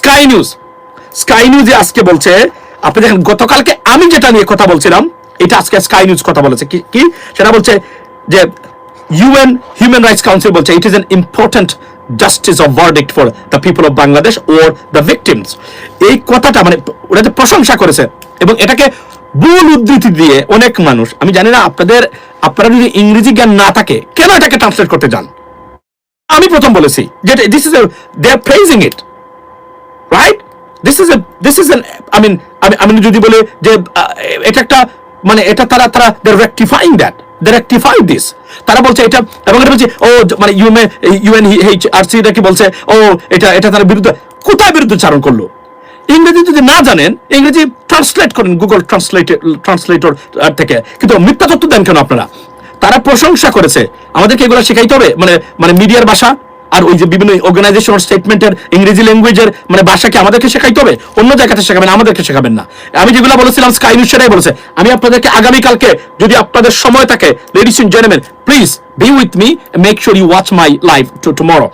Sky news sky নিউজে আজকে বলছে, আপনি দেখেন, গতকালকে আমি যেটা নিয়ে কথা বলছিলাম, এটা আজকে স্কাই নিউজ কথা বলেছে। কি সেটা বলছে যে ইউএন হিউম্যান রাইটস কাউন্সিল বলছে it is an important justice of verdict for the people of Bangladesh or the victims এই কথাটা মানে যে প্রশংসা করেছে। এবং এটাকে ভুল উদ্ধৃতি দিয়ে অনেক মানুষ, আমি জানি না আপনাদের, আপনারা যদি ইংরেজি জ্ঞান না থাকে, কেন এটাকে ট্রান্সলেট করতে যান? আমি প্রথম বলেছি যে this is R praising it right this is a this is an I mean আমি আমি যদি বলি যে এটা একটা মানে এটা তারা তারা they rectifying that they rectify this তারা বলছে এটা, এবং এটা বলছে, ও মানে UN UN H R C কি বলছে? ও, এটা এটা তারা বিরুদ্ধে, কোথায় বিরুদ্ধে চারণ করল? ইংরেজি যদি না জানেন, ইংরেজি ট্রান্সলেট করেন গুগল ট্রান্সলেট ট্রান্সলেটর থেকে। কিন্তু মিথ্যা তথ্য দেন কেন আপনারা? তারা প্রশংসা করেছে। আমাদেরকে এগুলো শেখাইতে হবে। মানে মানে মিডিয়ার ভাষা আর ওই যে বিভিন্ন অর্গানাইজেশন স্টেটমেন্টের ইংরেজি ল্যাঙ্গুয়েজের মানে ভাষাকে আমাদেরকে শেখাইতে হবে, অন্য জায়গাতে শেখাবেন, আমাদেরকে শেখাবেন না। আমি যেগুলো বলেছিলাম স্কাই নিউজ সেটাই বলেছে। আমি আপনাদেরকে আগামীকালকে যদি আপনাদের সময় থাকে ladies and gentleman please be with me make sure you watch my life to tomorrow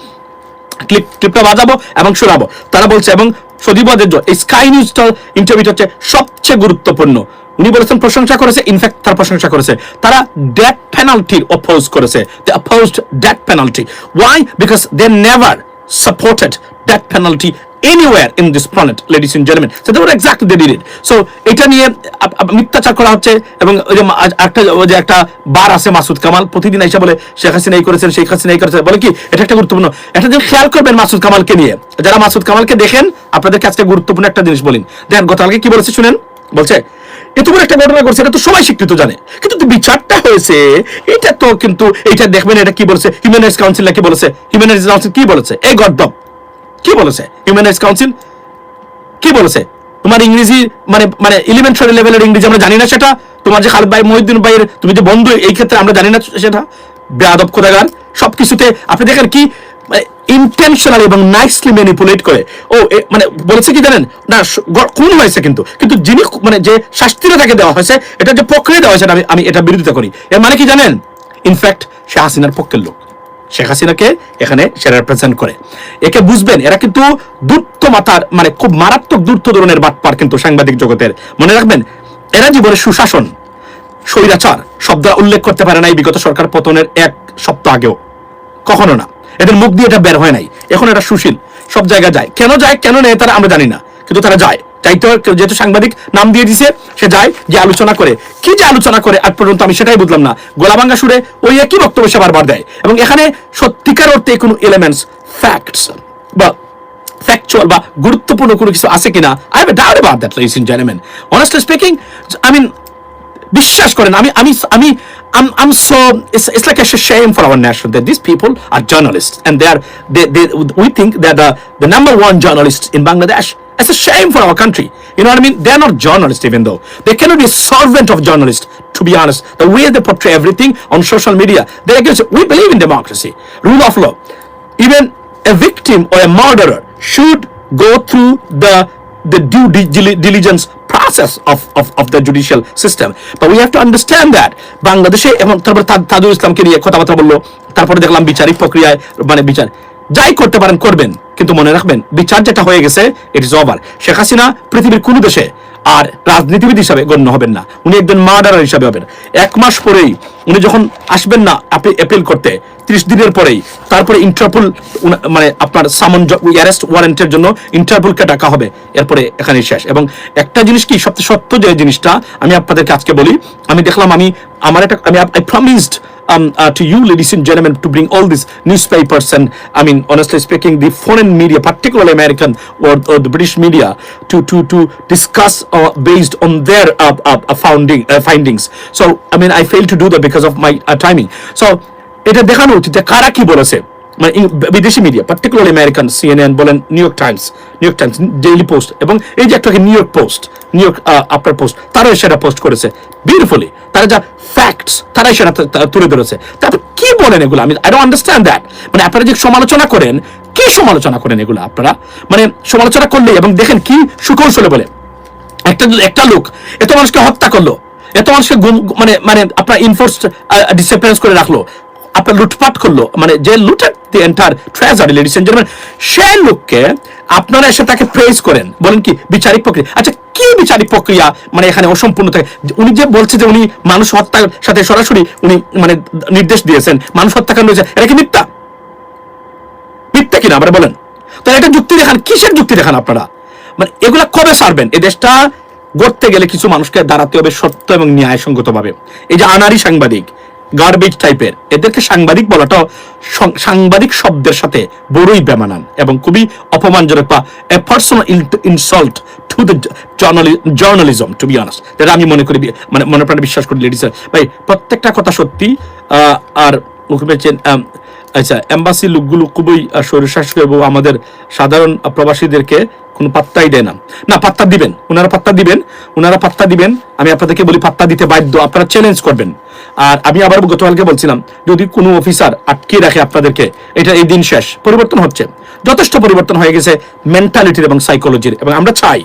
clip, ক্লিপটা বাজাবো এবং শোনাবো। তারা বলছে, এবং সদীপদের জন্য এই স্কাই নিউজটা ইন্টারভিউটা হচ্ছে সবচেয়ে গুরুত্বপূর্ণ। উনি বলেছেন, প্রশংসা করেছে ইনফ্যাক্ট তার প্রশংসা করেছে। তারা ডেথ পেনাল্টির অপোজ করেছে। They opposed death penalty why because they never supported death penalty anywhere in this planet ladies in gentleman so they were exactly they did it so এটা নিয়ে মিথ্যাচার করা হচ্ছে এবং ওই যে একটা, ওই যে একটা বার আছে মাসুদ কামাল। প্রতিদিন এসে বলে, শেখ হাসিনা এই করেছেন, শেখ হাসিনা এই করেছেন। বলে কি? এটা একটা গুরুত্বপূর্ণ। একটা জিনিস খেয়াল করবেন মাসুদ কামালকে নিয়ে। যারা মাসুদ কামালকে দেখেন, আপনাদেরকে আজকে গুরুত্বপূর্ণ একটা জিনিস বলিন দেখেন, গতকালকে কি বলেছে শুনেন? বলছে এত একটা ঘটনা করছে এটা তো সবাই স্বীকৃত জানে। কিন্তু বিচারটা হয়েছে, এটা তো কিন্তু এটা দেখবেন, এটা কি বলেছে? হিউম্যান রাইটস কাউন্সিল কি বলেছে? হিউম্যান রাইটস কাউন্সিল কি বলেছে? এই গদ্দম কি বলেছে? হিউম্যান রাইটস কাউন্সিল কি বলেছে? তোমার ইংরেজি মানে মানে এলিমেন্টারি লেভেলের ইংরেজি আমরা জানি না সেটা। তোমার যে খালেদ ভাই, মহিউদ্দিন ভাইয়ের তুমি যে বন্ধু, এই ক্ষেত্রে আমরা জানি না সেটা। বেয়াদব কোথাকার সবকিছুতে আপনি দেখেন কি ইন্টেনশনাল এবং নাইসলি ম্যানিপুলেট করে। ও মানে বলেছে কি জানেন? না খুন হয়েছে কিন্তু। কিন্তু যিনি মানে যে শাস্তিটা তাকে দেওয়া হয়েছে, এটা যে প্রক্রিয়া দেওয়া হয়েছে আমি আমি এটা বিরোধিতা করি। এর মানে কি জানেন? ইনফ্যাক্ট সে হাসিনার পক্ষের লোক। শেখ হাসিনাকে এখানে সে রেপ্রেজেন্ট করে। একে বুঝবেন, এরা কিন্তু দূর্ত মাথার মানে খুব মারাত্মক দূর্ত ধরনের বাটপার কিন্তু সাংবাদিক জগতের। মনে রাখবেন, এরা জীবনে সুশাসন, স্বৈরাচার শব্দ উল্লেখ করতে পারে নাই বিগত সরকার পতনের এক সপ্তাহ আগেও। কখনো না। এদের মুখ দিয়ে এটা বের হয় নাই। এখন এটা সুশীল, সব জায়গায় যায়। কেন যায়, কেন নেই তারা আমরা জানি না। কিন্তু তারা যায়। হয়, যেহেতু সাংবাদিক নাম দিয়ে দিছে সে যায় যে আলোচনা করে। কি যে আলোচনা করে আজ পর্যন্ত আমি সেটাই বুঝলাম না। গোলাবাঙ্গা সুরে ওই একই বক্তব্য সে বারবার দেয়। এবং এখানে সত্যিকার অর্থে কোনো এলিমেন্টস ফ্যাক্টস বা ফ্যাকচুয়াল বা গুরুত্বপূর্ণ কোনো কিছু আছে কিনা? I have doubt about that ladies in gentleman honestly speaking I mean বিশ্বাস করেন আমি আমি আমি I'm, I'm so it's, it's like a shame for our nation that these people are journalists and they are they, they we think they're the, the number one journalists in Bangladesh. It's a shame for our country. You know what I mean? They're not journalists even though. They cannot be a servant of journalists, to be honest. The way they portray everything on social media, they're against it. We believe in democracy, rule of law. Even a victim or a murderer should go through the the due di- dili- diligence process of, of, of the judicial system. But we have to understand that বাংলাদেশে এবং Islam, Kiri, ইসলামকে নিয়ে কথাবার্তা বলল তারপরে দেখলাম বিচারিক মানে যাই করতে পারেন, করবেন। কিন্তু মনে রাখবেন, বিচার যেটা হয়ে গেছে it is over Sheikh Hasina পৃথিবীর কোনো দেশে আর রাজনীতিবিদ হিসাবে গণ্য হবেন না। উনি একজন মার্ডারার হিসাবে হবেন। এক মাস পরেই উনি যখন আসবেন না আপনি অ্যাপিল করতে, ত্রিশ দিনের পরেই, তারপরে ইন্টারপোল মানে আপনার সামন অ্যারেস্ট ওয়ারেন্টের জন্য ইন্টারপোলকে ডাকা হবে। এরপরে এখানে শেষ। এবং একটা জিনিস কি, সবচেয়ে সত্য যে জিনিসটা আমি আপনাদেরকে আজকে বলি, আমি দেখলাম, আমি, আমার একটা, আমি I promised um, uh, to you, ladies and gentlemen, to bring all these newspapers and, I mean, honestly speaking, the foreign media, particularly American or, or the British media, to to to discuss uh, based on their uh, uh, uh, founding uh, findings. So, I mean, I failed to do that because of my uh, timing. So, এটা দেখানো উচিত যে কারা কি বলেছে মানে বিদেশি media particularly American CNN বলেন New York Times New York Times Daily Post এবং এই যে একটা New York Post New York আপনার পোস্ট তারাও সেটা পোস্ট করেছে বিউটিফুলি তারা যা ফ্যাক্টস তারাই সেটা তুলে ধরেছে। তারপর কি বলেন এগুলো? আমি আই ডোন্ট আন্ডারস্ট্যান্ড দ্যাট মানে আপনারা যে সমালোচনা করেন, কি সমালোচনা করেন এগুলো আপনারা? মানে সমালোচনা করলে এবং দেখেন কি সুকৌশলে বলে। একটা একটা লোক এত মানুষকে হত্যা করল, এত মানুষকে মানে মানে আপনার ইনফোর্স ডিসঅ্যাপিয়ারেন্স করে রাখল আপনার লুটপাট করল। মানে যে looted the entire treasury ladies and gentleman সেই লোককে আপনারা এসে তাকে করেন। বলেন কি, বিচারিক প্রক্রিয়া। আচ্ছা কি বিচারিক প্রক্রিয়া? মানে এখানে অসম্পূর্ণ থাকে। উনি যে বলছে যে উনি মানুষ হত্যার সাথে সরাসরি উনি মানে নির্দেশ দিয়েছেন, মানুষ হত্যাকাণ্ড এটা কি মিথ্যা? মিথ্যা কিনা? বলেন। এটা যুক্তি দেখান, কিসের যুক্তি দেখান আপনারা? মানে এগুলা কবে সারবেন? এই দেশটা গড়তে গেলে কিছু মানুষকে দাঁড়াতে হবে সত্য এবং ন্যায়সঙ্গত ভাবে এই যে আনারি সাংবাদিক গার্বেজ টাইপের এদেরকে সাংবাদিক বলাটাও সাংবাদিক শব্দের সাথে বড়ই বেমানান এবং খুবই অপমানজনক বা a personal insult to the journalism to be honest যেটা আমি মনে করি মানে মনে প্রাণে বিশ্বাস করি লেডিস ভাই, প্রত্যেকটা কথা সত্যি আর মুখে আচ্ছা এম্বাসি লোকগুলো খুবই আহ, স্বৈরশাসক এবং আমাদের সাধারণ প্রবাসীদেরকে কোনো পাত্তাই দেয় না। না পাত্তা দিবেন ওনারা পাত্তা দিবেন ওনারা পাত্তা দিবেন আমি আপনাদেরকে বলি পাত্তা দিতে বাধ্য আপনারা চ্যালেঞ্জ করবেন। আর আমি আবার গতকালকে বলছিলাম যদি কোনো অফিসার আটকে রাখে আপনাদেরকে এটা এই দিন শেষ পরিবর্তন হচ্ছে। যথেষ্ট পরিবর্তন হয়ে গেছে মেন্টালিটির এবং সাইকোলজির এবং আমরা চাই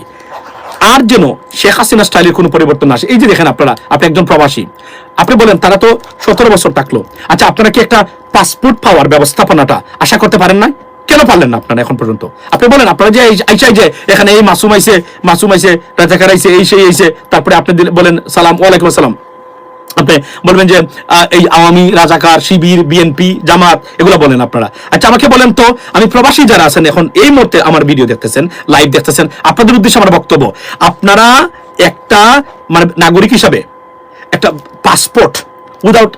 আর যেন শেখ হাসিনা স্টাইলের কোনো পরিবর্তন আসে। এই যে দেখেন আপনারা, আপনি একজন প্রবাসী। আপনি বলেন, তারা তো সতেরো বছর থাকল। আচ্ছা আপনারা কি একটা পাসপোর্ট পাওয়ার ব্যবস্থাপনাটা আশা করতে পারেন না কেন পারলেন না আপনারা এখন পর্যন্ত? আপনি বলেন, আপনারা যে আইসাই যে এখানে এই মাসুম আইসে মাসুম আইসে রাজাকার আইসে এই সেই আইসে তারপরে আপনি বলেন, সালাম, ওয়ালাইকুম আসসালাম। আপনি বলবেন যে এই আওয়ামী, রাজাকার, শিবির বিএনপি জামাত, এগুলো বলেন আপনারা। আচ্ছা আমাকে বলেন তো, আমি প্রবাসী যারা আছেন এখন, এই মুহূর্তে আমার ভিডিও দেখতেছেন লাইভ দেখতেছেন, আপনাদের উদ্দেশ্যে আমার বক্তব্য, আপনারা একটা মানে নাগরিক হিসাবে, একটা passport without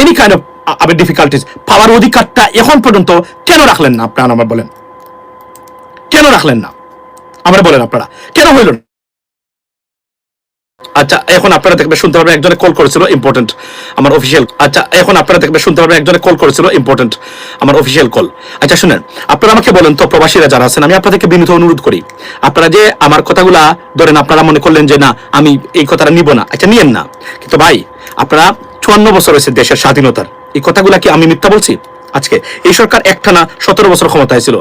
any kind of আবার ডিফিকাল্টিস পাওয়ার অধিকারটা এখন পর্যন্ত কেন রাখলেন না, আপনারা আমার বলেন? কেন রাখলেন না? আমরা বলেন আপনারা, কেন হইল না? আচ্ছা এখন আপনারা দেখবে শুনতে পারবেন একজনে কল করেছিল ইম্পর্টেন্ট আমার অফিসিয়াল আচ্ছা এখন আপনারা দেখবে শুনতে পারবেন একজনে কল করেছিল ইম্পর্টেন্ট আমার অফিসিয়াল কল আচ্ছা শুনেন, আপনারা আমাকে বলেন তো, প্রবাসীরা যারা আছেন, আমি আপনাদেরকে বিনীত অনুরোধ করি, আপনারা যে আমার কথাগুলা ধরেন, আপনারা মনে করলেন যে, না, আমি এই কথাটা নিব না। আচ্ছা নিয়েন না। কিন্তু ভাই, আপনারা চুয়ান্ন বছর হয়েছে দেশের স্বাধীনতার, এই কথাগুলা কি আমি মিথ্যা বলছি? আজকে, এই সরকার একটানা সতেরো বছর ক্ষমতায় ছিল,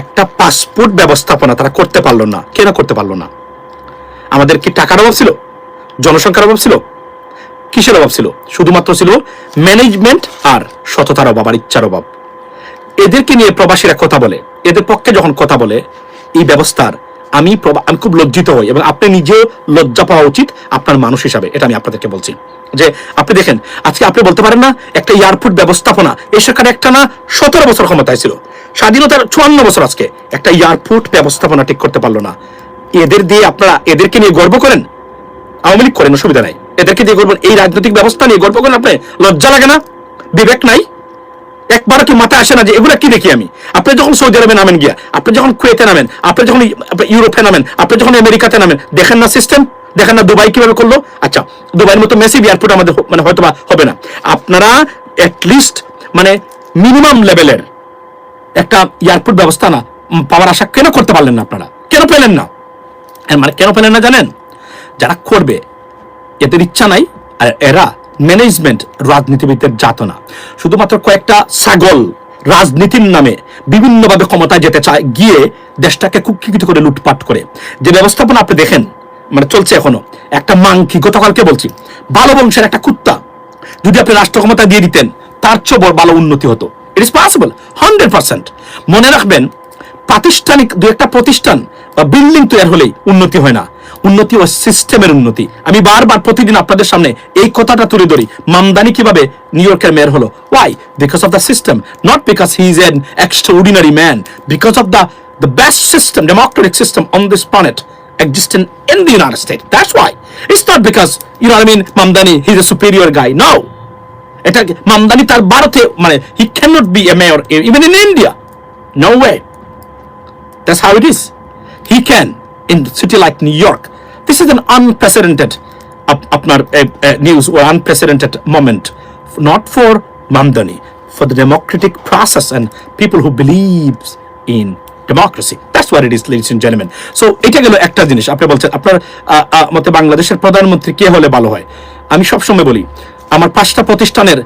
একটা পাসপোর্ট ব্যবস্থাপনা তারা করতে পারল না, কেন করতে পারল না? আমাদের কি টাকার অভাব ছিল? জনসংখ্যার অভাব ছিল? কিসের অভাব ছিল? শুধুমাত্র ছিল ম্যানেজমেন্ট আর সততার অভাব আর ইচ্ছার অভাব। এদেরকে নিয়ে প্রবাসীরা কথা বলে, এদের পক্ষে যখন কথা বলে, এই ব্যবস্থার আমি আমি খুব লজ্জিত হই এবং আপনি নিজেও লজ্জা পাওয়া উচিত আপনার মানুষ হিসাবে, এটা আমি আপনাদেরকে বলছি। যে আপনি দেখেন, আজকে আপনি বলতে পারেন না, একটা এয়ারপোর্ট ব্যবস্থাপনা এ সরকার একটা না সতেরো বছর ক্ষমতায় ছিল, স্বাধীনতার চুয়ান্ন বছর আজকে, একটা এয়ারপোর্ট ব্যবস্থাপনা ঠিক করতে পারল না। এদের দিয়ে আপনারা এদেরকে নিয়ে গর্ব করেন? আওয়ামী লীগ করেন, অসুবিধা নাই। এদেরকে দিয়ে করবেন এই রাজনৈতিক ব্যবস্থা নিয়ে গল্প করেন আপনি? লজ্জা লাগে না? বিবেক নাই? একবার কি মাথায় আসে না যে এগুলো কি দেখি আমি? আপনি যখন সৌদি আরবে নামেন গিয়া, আপনি যখন কুয়েতে নামেন, আপনি যখন ইউরোপে নামেন, আপনি যখন আমেরিকাতে নামেন, দেখেন না সিস্টেম দেখেন না দুবাই কীভাবে করল? আচ্ছা দুবাইয়ের মতো মেসিভ এয়ারপোর্ট আমাদের মানে হয়তো হবে না। আপনারা লিস্ট মানে মিনিমাম লেভেলের একটা এয়ারপোর্ট ব্যবস্থা না পাওয়ার আশা কেন করতে পারলেন না আপনারা? কেন পেলেন না? মানে কেন পেলেন না জানেন? যারা করবে, এদের ইচ্ছা নাই আর এরা ম্যানেজমেন্ট রাজনীতিবিদদের জাত না শুধুমাত্র কয়েকটা ছাগল রাজনীতির নামে বিভিন্নভাবে ক্ষমতায় যেতে চায়, গিয়ে দেশটাকে কুক্ষিকিত করে লুটপাট করে। যে ব্যবস্থাপনা আপনি দেখেন মানে চলছে এখনও, একটা মাংকি, গতকালকে বলছি, ভালো বংশের একটা কুত্তা, যদি আপনি রাষ্ট্র ক্ষমতা দিয়ে দিতেন, তার চেয়ে বড় ভালো উন্নতি হতো। It is possible hundred percent মনে রাখবেন প্রাতিষ্ঠানিক দু একটা প্রতিষ্ঠান বা বিল্ডিং তৈরি হলেই উন্নতি হয় না। উন্নতি ও সিস্টেমের উন্নতি। আমি বারবার প্রতিদিন আপনাদের সামনে এই কথাটা তুলে ধরি। মামদানি কীভাবে নিউ ইয়র্কের মেয়র হলো? Why because of the system not because he is an extraordinary man because of the the best system democratic system on this planet existing in the United States. That's why. It's not because, you know what I mean, Mamdani, he's a guy. No. এটা মামদানি তার ভারতে মানে he can not be a mayor even in India no way That's how it is. He can in a city like New York. This is an unprecedented uh, uh, news or unprecedented moment, not for Mamdani, for the democratic process and people who believes in democracy. That's what it is, ladies and gentlemen. So এটা গেল একটা জিনিস আপনি বলছেন আপনার মতে বাংলাদেশের প্রধানমন্ত্রী কে হলে ভালো হয় আমি সবসময় বলি আমার পাঁচটা প্রতিষ্ঠানের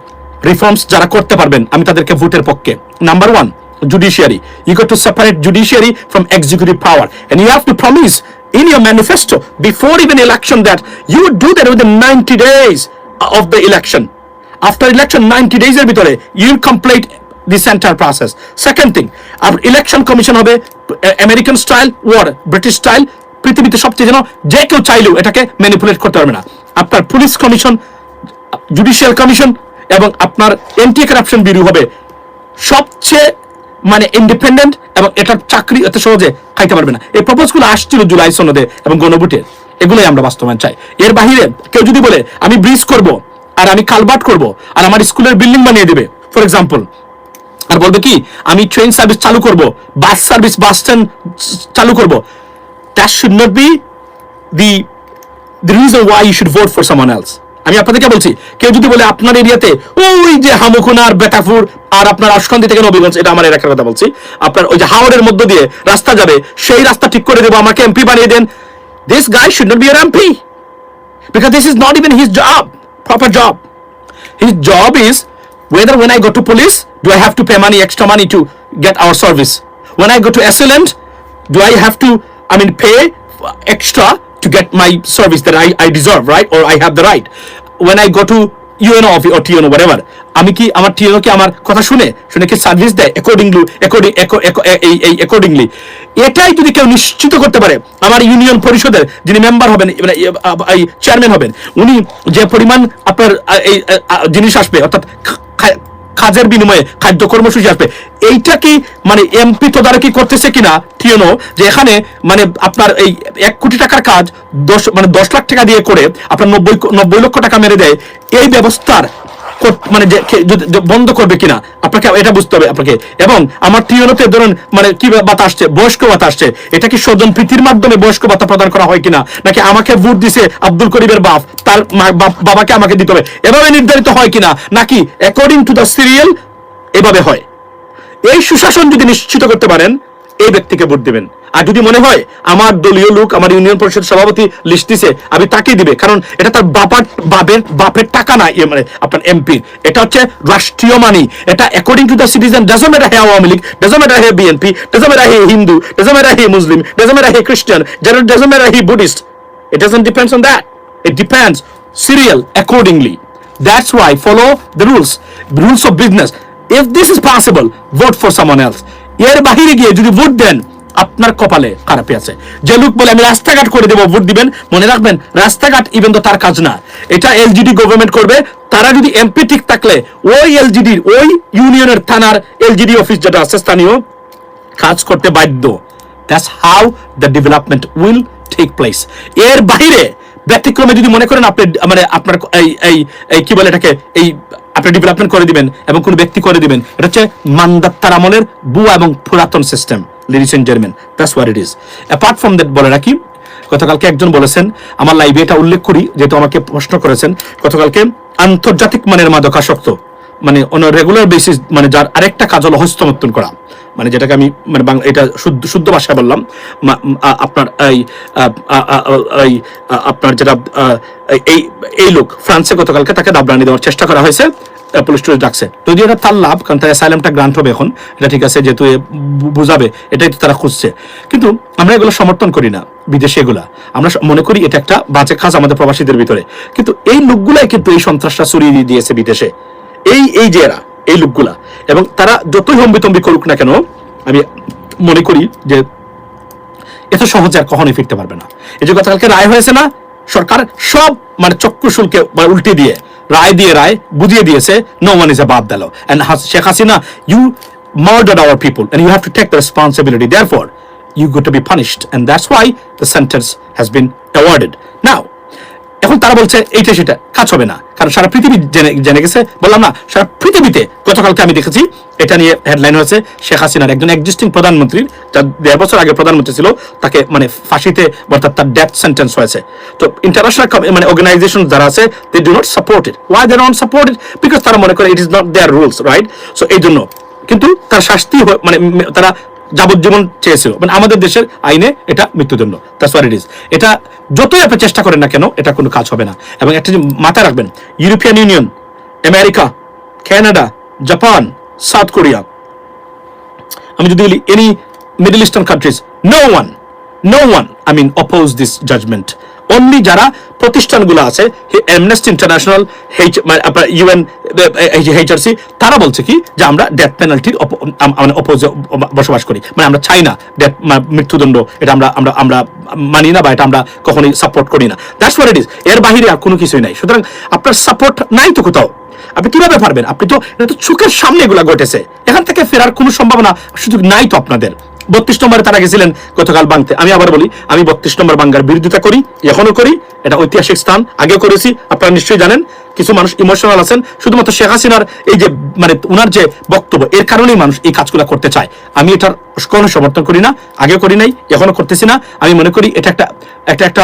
রিফর্মস যারা করতে পারবেন আমি তাদেরকে ভোটের পক্ষে number one judiciary. You got to separate judiciary from executive power. And you have to promise in your manifesto, before even election, that you would do that within 90 days of the election. After election ninety ডেজের ভিতরে you'll complete this entire process second thing R election commission হবে American style or British style পৃথিবীতে সবচেয়ে যেন যে কেউ চাইলেও এটাকে manipulate করতে পারবে না আপনার পুলিশ কমিশন জুডিশিয়াল কমিশন এবং আপনার এন্টি কারাপশন ব্যুরো হবে সবচেয়ে মানে ইন্ডিপেন্ডেন্ট এবং এটার চাকরি এত সহজে খাইতে পারবে না। এই প্রপোজগুলো আসছিল জুলাই সনদে এবং গণভোটে এগুলোই আমরা বাস্তবায়ন চাই। এর বাহিরে কেউ যদি বলে, আমি ব্রিজ করব আর আমি কালবাট করব আর আমার স্কুলের বিল্ডিং বানিয়ে দেবে। ফর এক্সাম্পল আর বলবে কি, আমি ট্রেন সার্ভিস চালু করব বাস সার্ভিস বাস স্ট্যান্ড চালু করব। That should not be the the reason why you should vote for someone else আমি আপনাদেরকে বলছি কেউ যদি বলে আপনার এরিয়াতে ওই যে হামুকুনার বেতাফুর আর আপনার আশকান্দি থেকে নবীগঞ্জ এটা আমার এলাকার কথা বলছি আপনার ওই যে হাওড়ের মধ্য দিয়ে রাস্তা যাবে সেই রাস্তা ঠিক করে দেবো আমাকে এমপি বানিয়ে দেন this guy should not be R MP because this is not even his job proper job his job is whether when I go to police do I have to pay money extra money to get our service when I go to assailant do I have to I mean pay extra to get my service that I, I deserve right? Or I have the right. When I go to UNO office or TNO whatever আমি কি আমার TNO কি আমার কথা শুনে শুনে কি service দেয়? অ্যাকর্ডিংলি অ্যাকর্ডিং এই এই অ্যাকর্ডিংলি এটাই যদি কেউ নিশ্চিত করতে পারে আমার ইউনিয়ন পরিষদের যিনি মেম্বার হবেন মানে চেয়ারম্যান হবেন উনি যে পরিমাণ আপনার এই জিনিস আসবে অর্থাৎ কাজের বিনিময়ে খাদ্য কর্মসূচি আসবে। এইটা কি মানে এমপি তদারকি করতেছে কিনা টিএনও যে এখানে মানে আপনার এই এক কোটি টাকার কাজ দশ মানে দশ লাখ টাকা দিয়ে করে আপনার নব্বই নব্বই লক্ষ টাকা মেরে দেয়, এই ব্যবস্থার মানে বন্ধ করবে কিনা, আপনাকে এটা বুঝতে হবে আপনাকে। এবং আমার টিওনোতে ধরুন মানে কি বাতা আসছে? বয়স্ক ভাতা আসছে। এটা কি স্বজন প্রীতির মাধ্যমে বয়স্ক বাতা প্রদান করা হয় কিনা? নাকি আমাকে ভোট দিছে আব্দুল করিমের বাপ? তার বাবাকে আমাকে দিতে হবে। এভাবে নির্ধারিত হয় কিনা? নাকি অ্যাকর্ডিং টু দ্য সিরিয়াল এভাবে হয়? এই সুশাসন যদি নিশ্চিত করতে পারেন, এই ব্যক্তিকে ভোট দিবেন। আর যদি মনে হয় আমার দলীয় লোক আমার ইউনিয়ন পরিষদ সভাপতি লিস্ট দিছে আমি তাকেই দিবে কারণ এটা তার বাবার বাপের বাপের টাকা না ইয়ে মানে আপনার এমপি এটা হচ্ছে রাষ্ট্রীয় মানি এটা according to the citizen doesn't matter he Awami League doesn't matter he BNP doesn't matter he Hindu doesn't matter he Muslim doesn't matter he খ্রিস্টান doesn't matter he Buddhist doesn't depend on that. It depends serial accordingly. That's why follow the rules, the rules of business. If this is possible, vote for someone else. এর বাহিরে গিয়ে যদি vote দেন আপনার কপালে খারাপই আছে। যে লোক বলে আমি রাস্তাঘাট করে দেবো, ভোট দিবেন, মনে রাখবেন, রাস্তাঘাট ইভেন তো তার কাজ না। এটা এলজিডি গভর্নমেন্ট করবে, তারা যদি এমপি ঠিক থাকলে, ওই এলজিডির ওই ইউনিয়নের থানার এলজিডি অফিস যেটা আছে, স্থানীয়, কাজ করতে বাধ্য। That's how the development will take place এর বাইরে ব্যতিক্রমে যদি মনে করেন আপনি মানে আপনার এই এই কি বলে এটাকে, এই আপনি ডেভেলপমেন্ট করে দিবেন এবং কোন ব্যক্তি করে দিবেন, এটা হচ্ছে মান্দাত্তার আমলের বুয়া এবং পুরাতন system ladies and gentleman that's what it is apart from that বলে রাখি, গতকালকে একজন বলেছেন, আমার লাইভে এটা উল্লেখ করি, যেহেতু আমাকে প্রশ্ন করেছেন, গতকালকে আন্তর্জাতিক মানের মাদকাসক্ত মানে অন রেগুলার বেসিস মানে যার আরেকটা কাজ হলো হস্তমত্তন করা। মানে যেটাকে আমি মানে বাংলা, এটা শুদ্ধ শুদ্ধ ভাষায় বললাম। আপনার এই আপনার যেটা এই- এই লোক, ফ্রান্সে গতকালকে তাকে দাবরানি দেওয়ার চেষ্টা করা হয়েছে পুলিশ টুলিশ ডাকছে। যদি এটা তার লাভ, কারণ তার অ্যাসাইলামটা গ্রান্ট হবে এখন। এটা ঠিক আছে যেহেতু বুঝাবে, এটাই তো তারা খুঁজছে। কিন্তু আমরা এগুলো সমর্থন করি না, বিদেশে এগুলা। আমরা মনে করি এটা একটা বাজে কাজ আমাদের প্রবাসীদের ভিতরে। কিন্তু এই লোকগুলাই কিন্তু এই সন্ত্রাসটা দিয়ে দিয়েছে বিদেশে। এই এই যে এরা, এই লোকগুলা, এবং তারা যতই হম্বিতম্বি করুক না কেন, আমি মনে করি যে এত সহজে আর কখনোই ফিরতে পারবে না। এই যে গতকালকে রায় হয়েছে না, সরকার সব মানে চক্র শুল্কে উল্টে দিয়ে, রায় দিয়ে রায় বুঝিয়ে দিয়েছে নো ওয়ান ইজ এ বাদ দিল and Sheikh Hasina you murdered our people and you have to take the responsibility. Therefore, you got to be punished. And that's why the sentence has been awarded. Now এখন তারা বলছে এইটা সেটা, কাজ হবে না। কারণ সারা পৃথিবী জেনে গেছে। বললাম না, সারা পৃথিবীতে গতকালকে আমি দেখেছি, এটা নিয়ে হেডলাইন হয়েছে, শেখ হাসিনার একজন এক্সিস্টিং প্রধানমন্ত্রী যার দেড় বছর আগে প্রধানমন্ত্রী ছিল, তাকে মানে ফাঁসিতে, অর্থাৎ তার ডেথ সেন্টেন্স হয়েছে। তো ইন্টারন্যাশনাল মানে অর্গানাইজেশন যারা আছে they do not support it why they not support it because তারা মনে করে it is not their rules right so এই জন্য কিন্তু তার শাস্তি মানে তারা যাবজ্জীবন চেয়েছিল। মানে আমাদের দেশের আইনে এটা মৃত্যুদণ্ড দ্যাটস ওয়ার ইট ইজ এটা যতই আপনি চেষ্টা করেন না কেন, এটা কোনো কাজ হবে না। এবং একটা মাথা রাখবেন European Union America Canada Japan South Korea আমি যদি বলি any middle eastern countries no one no one I mean oppose this judgement only যারা প্রতিষ্ঠানগুলো আছে অ্যামনেস্টি ইন্টারন্যাশনাল আপনার ইউএন এইচআরসি তারা বলছে কি যে আমরা ডেথ পেনাল্টির মানে অপোজে বসবাস করি। মানে আমরা চাই না ডেথ মৃত্যুদণ্ড, এটা আমরা আমরা আমরা মানি না বা এটা আমরা কখনোই সাপোর্ট করি না। দ্যাটস হোয়াট ইট ইজ এর বাহিরে আর কোনো কিছুই নাই। সুতরাং আপনার সাপোর্ট নাই তো কোথাও? আপনি কীভাবে পারবেন? আপনি তো এটা তো চোখের সামনে এগুলা ঘটেছে। এখান থেকে ফেরার কোনো সম্ভাবনা সুযোগ নাই তো আপনাদের। বত্রিশ নম্বরে তারা গেছিলেন গতকাল বাংতে আমি আবার বলি, আমি বত্রিশ নম্বর বাঙ্গার বিরোধিতা করি, এখনও করি, এটা ঐতিহাসিক স্থান আগে করেছি, আপনারা নিশ্চয়ই জানেন, কিছু মানুষ ইমোশনাল আছেন, শুধুমাত্র শেখ হাসিনার এই যে মানে উনার যে বক্তব্য, এর কারণেই মানুষ এই কাজগুলো করতে চায়। আমি এটার কোনো সমর্থন করি না আগে করি নাই, এখনও করতেছি না। আমি মনে করি এটা একটা একটা একটা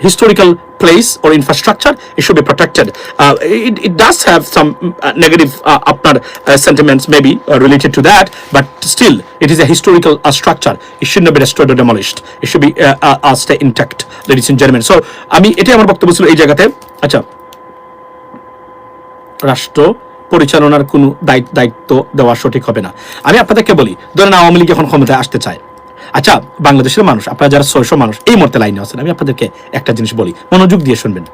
historical place or infrastructure, it should be protected. Uh, it, it does have some uh, negative uh, upward uh, sentiments maybe uh, related to that, but still, it is a historical uh, structure. It should not be destroyed or demolished. It should be uh, uh, uh, stay intact, ladies and gentlemen. So, আমি এটাই আমার বক্তব্য ছিল এই জায়গাতে আচ্ছা রাষ্ট্র পরিচালনার কোনো দায়িত্ব দেওয়া সঠিক হবে না আমি আপনাদেরকে বলি ধরেন আওয়ামী লীগ এখন ক্ষমতায় আসতে চায় আচ্ছা বাংলাদেশের মানুষ, আপনারা যারা ছয়শো মানুষ, এই মুহূর্তে লাইনে আছেন, আমি আপনাদেরকে একটা জিনিস বলি, মনোযোগ দিয়ে শুনবেন।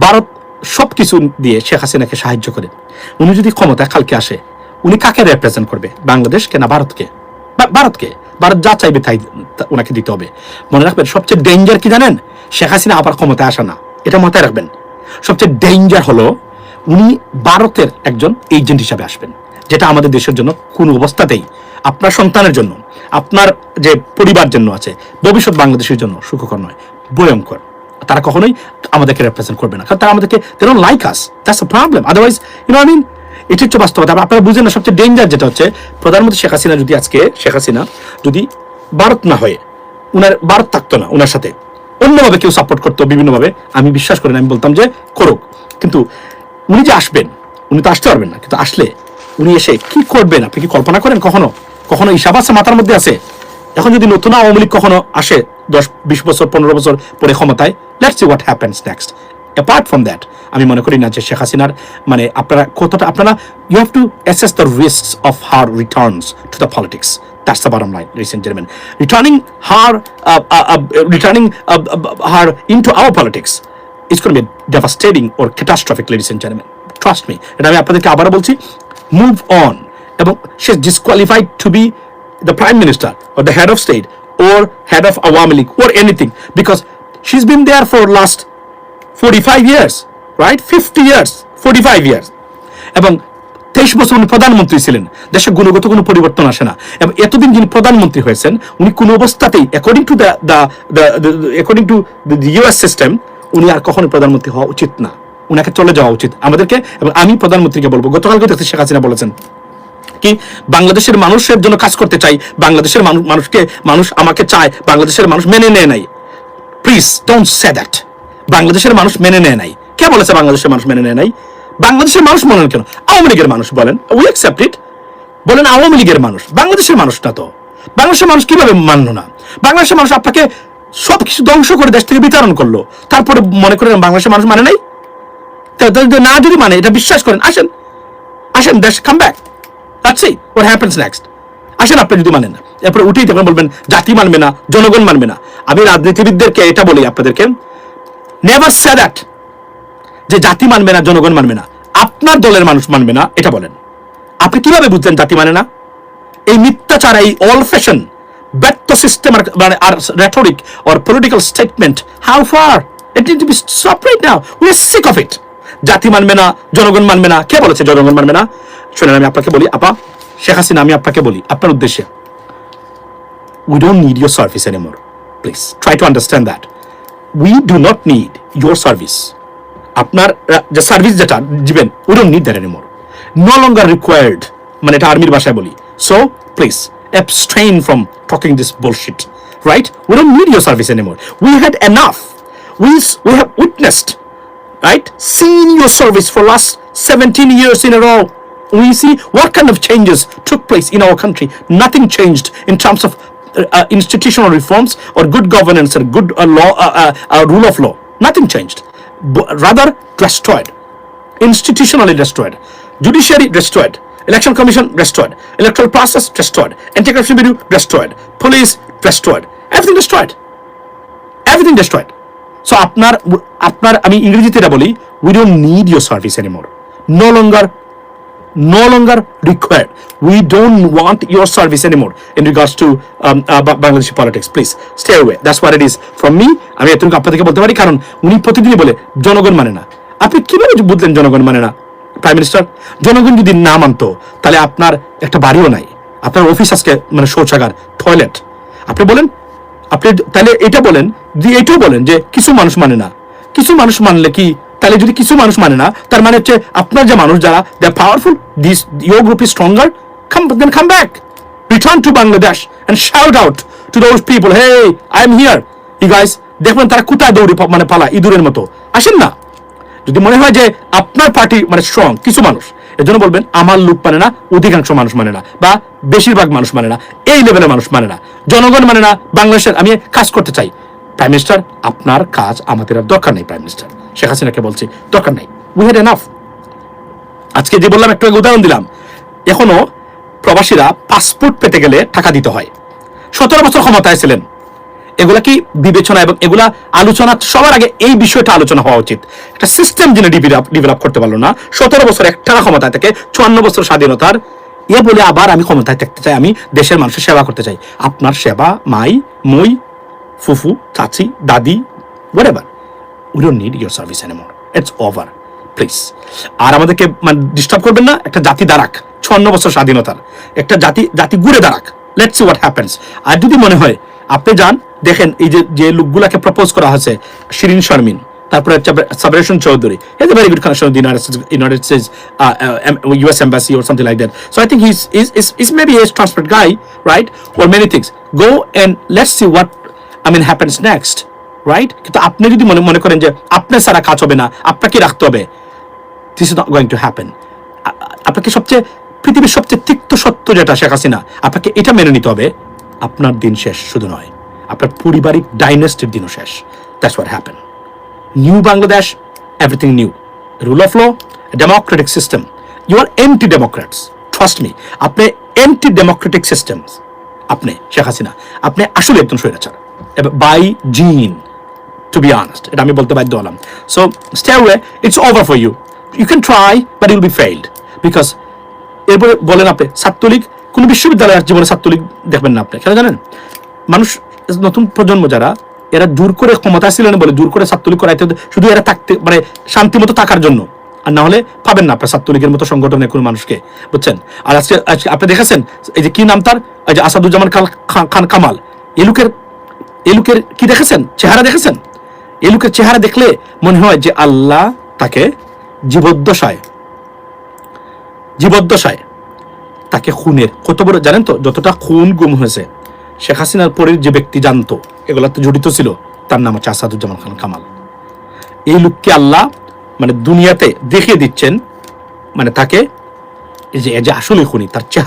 ভারত সব কিছু দিয়ে শেখ হাসিনাকে সাহায্য করে। উনি যদি ক্ষমতা কালকে আসে, উনি কাকে রিপ্রেজেন্ট করবে? বাংলাদেশকে না ভারতকে? ভারতকে? ভারত যা চাইবে তাই ওনাকে দিতে হবে। মনে রাখবেন, সবচেয়ে ডেঞ্জার কি জানেন? শেখ হাসিনা আবার ক্ষমতায় আসা না। এটা মাথায় রাখবেন। সবচেয়ে ডেঞ্জার হলো, উনি ভারতের একজন এজেন্ট হিসাবে আসবেন। যেটা আমাদের দেশের জন্য কোনো অবস্থাতেই আপনার সন্তানের জন্য, আপনার যে পরিবার জন্য আছে, ভবিষ্যৎ বাংলাদেশের জন্য সুখকর নয়, ভয়ঙ্কর। তারা কখনোই আমাদেরকে রিপ্রেজেন্ট করবে না। কারণ তারা আমাদেরকে they like us that's a problem otherwise you know I mean এটা হচ্ছে বাস্তবতা। আপনারা বুঝেন না, সবচেয়ে ডেঞ্জার যেটা হচ্ছে, প্রধানমন্ত্রী শেখ হাসিনা যদি আজকে, শেখ হাসিনা যদি ভারত না হয়ে, উনার, ভারত থাকতো না উনার সাথে, অন্যভাবে কেউ সাপোর্ট করতো বিভিন্নভাবে, আমি বিশ্বাস করি না, আমি বলতাম যে করুক। কিন্তু উনি যে আসবেন, উনি তো আসতে পারবেন না। কিন্তু আসলে উনি এসে কি করবেন? আপনি কি কল্পনা করেন কখনো? কখনো আছে মাথার মধ্যে আছে? এখন যদি নতুন আওয়ামী লীগ কখনো আসে দশ বিশ বছর পনেরো বছর পরে ক্ষমতায় let's see what happens next apart from that আমি মনে করি না যে শেখ হাসিনার মানে আপনারা কতটা আপনারা you have to assess the risk of her returns to the politics uh, uh, uh, returning uh, uh, her into our politics is going to be devastating or catastrophic, ladies and gentlemen. Trust me. এটা আমি আপনাদেরকে আবারও বলছি move on এবং সে disqualified to be the prime minister or the head of state or head of Awami League or anything because she's been there for last 45 years, right? 50 years, 45 years. এবং তেইশ বছর উনি প্রধানমন্ত্রী ছিলেন দেশে গুণগত কোনো পরিবর্তন আসে না এবং এতদিন যিনি প্রধানমন্ত্রী হয়েছেন উনি কোনো অবস্থাতেই according to the the according to the US system উনি আর কখনো প্রধানমন্ত্রী হওয়া উচিত না উনাকে চলে যাওয়া উচিত। আমাদেরকে এবং আমি প্রধানমন্ত্রীকে বলব গতকালকে দেখতে শেখ হাসিনা বলেছেন কি, বাংলাদেশের মানুষের জন্য কাজ করতে চাই, বাংলাদেশের মানুষ মানুষকে, মানুষ আমাকে চায়, বাংলাদেশের মানুষ মেনে নেয় নাই। প্লিজ ডোন্ট সে দ্যাট বাংলাদেশের মানুষ মেনে নেয় নাই। কে বলেছে বাংলাদেশের মানুষ মেনে নেয় নাই? বাংলাদেশের মানুষ বলেন কেন? আওয়ামী লীগের মানুষ বলেন উই অ্যাকসেপ্ট ইট বলেন আওয়ামী লীগের মানুষ, বাংলাদেশের মানুষ না তো। বাংলাদেশের মানুষ কীভাবে মানলো না? বাংলাদেশের মানুষ আপনাকে সব কিছু ধ্বংস করে দেশ থেকে বিতরণ করল। তারপরে মনে করেন বাংলাদেশের মানুষ মানে নাই? না যদি মানে এটা বিশ্বাস করেন। আসেন। আসেন, দেশ come back see what happens next. আসেন, আপনি যদি মানেন না। এরপরে উঠেই তখন বলবেন, জাতি মানবে না, জনগণ মানবে না। আমি রাজনীতিবিদদেরকে এটা বলি আপনাদেরকে। নেভার সে দ্যাট যে জাতি মানবে না, জনগণ মানবে না। আপনার দলের মানুষ মানবে না, এটা বলেন। আপনি কীভাবে বুঝলেন জাতি মানে না? এই মিথ্যাচার, এই অল ফ্যাশন ব্যর্থ সিস্টেম মানে আর rhetoric or political statement how far it need to be stop right now we are sick of it জাতি মানবে না জনগণ মানবে না কে বলেছে জনগণ মানবে না শুনেন আমি আপনাকে বলি আপা শেখ হাসিনা আমি আপনাকে বলি আপনার উদ্দেশ্যে we don't need your service anymore. Please try to understand that. We do not need your service. আপনার যে সার্ভিস যেটা দিবেন we don't need that anymore no longer required মানে এটা আর্মির ভাষায় বলি so please abstain from talking this bullshit right we don't need your service anymore we had enough we we have witnessed right? Seen your service for last 17 years in a row. We see what kind of changes took place in our country. Nothing changed in terms of uh, uh, institutional reforms or good governance or good uh, law uh, uh, uh, rule of law. Nothing changed. B- rather destroyed. Institutionally destroyed. Judiciary destroyed. Election commission destroyed. Electoral process destroyed. Anti-corruption bureau destroyed. Police destroyed. Everything destroyed. Everything destroyed so আপনার আপনার আমি ইংরেজিতে এটা বলি we don't need your service anymore no longer no longer required. We don't want your service anymore in regards to um, uh, Ba- Bangladeshi politics. Please stay away. That's what it is from me. আমি এতটুকু আপনাদেরকে বলতে পারি কারণ উনি প্রতিদিনই বলে জনগণ মানে না আপনি কীভাবে বুঝলেন জনগণ মানে না প্রাইম মিনিস্টার জনগণ যদি না মানতো তাহলে আপনার একটা বাড়িও নাই আপনার অফিস আজকে মানে শৌচাগার টয়লেট আপনি বলেন আপনি তাহলে এটা বলেন যে এটাও বলেন যে কিছু মানুষ মানে না। কিছু মানুষ মানলে কি? তাহলে যদি কিছু মানুষ মানে না, তার মানে হচ্ছে আপনার যে মানুষ যারা they are powerful this your group is stronger come then come back return to Bangladesh and shout out to those people hey I am here you guys দেখবেন তারা কোথায় দৌড়ি মানে পালা ইঁদুরের মতো। আসেন না। যদি মনে হয় যে আপনার পার্টি মানে স্ট্রং কিছু মানুষ এর জন্য বলবেন, আমার লোক মানে না, অধিকাংশ মানুষ মানে না, বা বেশিরভাগ মানুষ মানে না, এই লেভেলের মানুষ মানে না। জনগণ মানে না, বাংলাদেশের, আমি কাজ করতে চাই। প্রাইম মিনিস্টার আপনার কাজ আমাদের আর দরকার নেই প্রাইম মিনিস্টার শেখ হাসিনাকে বলছি, দরকার নেই। উই হ্যাড এনাফ আজকে যে বললাম, একটু উদাহরণ দিলাম। এখনও প্রবাসীরা পাসপোর্ট পেতে গেলে টাকা দিতে হয়। সতেরো বছর ক্ষমতায় ছিলেন। এগুলা কি বিবেচনা এবং এগুলা আলোচনা, সবার আগে এই বিষয়টা আলোচনা হওয়া উচিত। একটা সিস্টেম যিনি ডেভেলপ করতে পারল না, সতেরো বছর এক টাকা ক্ষমতায় থেকে চুয়ান্ন বছর স্বাধীনতার, এ বলে আবার আমি ক্ষমতায় থাকতে চাই, আমি দেশের মানুষের সেবা করতে চাই। আপনার সেবা, মাই, মই, ফুফু, চাচি, দাদি, whatever, we don't need your service anymore. It's over. Please আর আমাদেরকে মানে ডিস্টার্ব করবেন না, একটা জাতি দাঁড়াক ছন্ন বছর স্বাধীনতার, একটা জাতি জাতি ঘুরে দাঁড়াক লেটস সি হোয়াট হ্যাপেন্স আর যদি মনে হয় আপনি যান দেখেন এই যে যে লোকগুলাকে প্রপোজ করা হয়েছে শিরিন শারমিন তারপরে সাবরেশন Chowdhury a very good connection United States US embassy or something like that. So i think he's is is, is maybe a transparent guy right or many things. Go and let's see what i mean happens next right কিন্তু আপনি যদি মনে মনে করেন যে আপনার সারা কাজ হবে না আপনাকে রাখতে হবে this is not going to happen আপনাকে সবচেয়ে পৃথিবীর সবচেয়ে তিক্ত সত্য যেটা শেখ হাসিনা আপনাকে এটা মেনে নিতে হবে আপনার দিন শেষ শুধু নয়, আপনার পারিবারিক ডাইনেস্টির দিনও শেষ। That's what happen new Bangladesh everything new rule of law democratic system you are anti democrats trust me আপনি এন্টি ডেমোক্রেটিক সিস্টেম আপনি, শেখ হাসিনা, আপনি আসলে একজন স্বৈরাচার। বাই জিন টু বি অনেস্ট এটা আমি বলতে বাধ্য হলাম। So stay away it's over for you you can try but you'll be failed because এরপরে বলেন আপনি, ছাত্রলীগ কোন বিশ্ববিদ্যালয়ের জীবনে ছাত্রলীগ দেখবেন না আপনি। কেন জানেন? মানুষ, নতুন প্রজন্ম যারা, এরা জোর করে ক্ষমতা ছিলেন বলে জোর করে ছাত্রলীগ করাইতে শুধু এরা থাকতে মানে শান্তি মতো থাকার জন্য। আর না হলে পাবেন না আপনার ছাত্রলীগের মতো সংগঠনে কোনো মানুষকে। বুঝছেন? আর আজকে আজকে আপনি দেখেছেন, এই যে কি নাম তার? এই যে আসাদুজ্জামান খান কামাল। এই লোকের এই লোকের কি দেখেছেন? চেহারা দেখেছেন? এই লোকের চেহারা দেখলে মনে হয় যে আল্লাহ তাকে জীবদ্দশায় জীবদ্দশায় তাকে খুনের। কত বড় জানেন তো, যতটা খুন গুম হয়েছে। শেখ হাসিনার পরের যে ব্যক্তি জানতো, এগুলাতে জড়িত ছিল, তার নাম হচ্ছে আসাদুজ্জামান খান কামাল। এই লোককে আল্লাহ মানে দুনিয়াতে দেখিয়ে দিচ্ছেন মানে তাকে যে আসলে খুনি, তার চেহারা